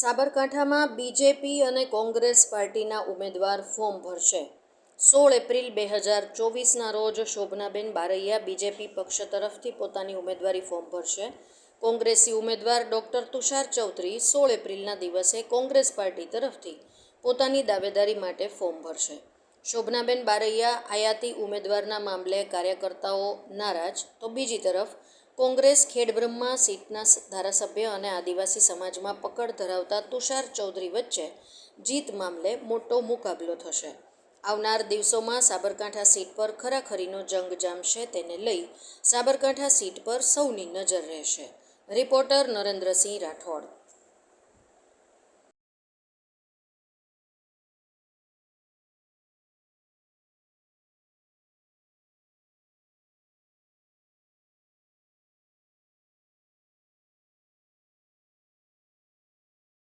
સાબરકાંઠામાં બીજેપી અને કોંગ્રેસ પાર્ટીના ઉમેદવાર ફોર્મ ભરશે. સોળ એપ્રિલ બે હજાર ચોવીસના રોજ શોભનાબેન બારૈયા બીજેપી પક્ષ તરફથી પોતાની ઉમેદવારી ફોર્મ ભરશે. કોંગ્રેસી ઉમેદવાર ડૉક્ટર તુષાર ચૌધરી સોળ એપ્રિલના દિવસે કોંગ્રેસ પાર્ટી તરફથી પોતાની દાવેદારી માટે ફોર્મ ભરશે. શોભનાબેન બારૈયા આયાતી ઉમેદવારના મામલે કાર્યકર્તાઓ નારાજ, તો બીજી તરફ કોંગ્રેસ ખેડબ્રહ્મા સીટના ધારાસભ્ય અને આદિવાસી સમાજમાં પકડ ધરાવતા તુષાર ચૌધરી વચ્ચે જીત મામલે મોટો મુકાબલો થશે. આવનાર દિવસોમાં સાબરકાંઠા સીટ પર ખરાખરીનો જંગ જામશે તેને લઈ સાબરકાંઠા સીટ પર સૌની નજર રહેશે. રિપોર્ટર નરેન્દ્રસિંહ રાઠોડ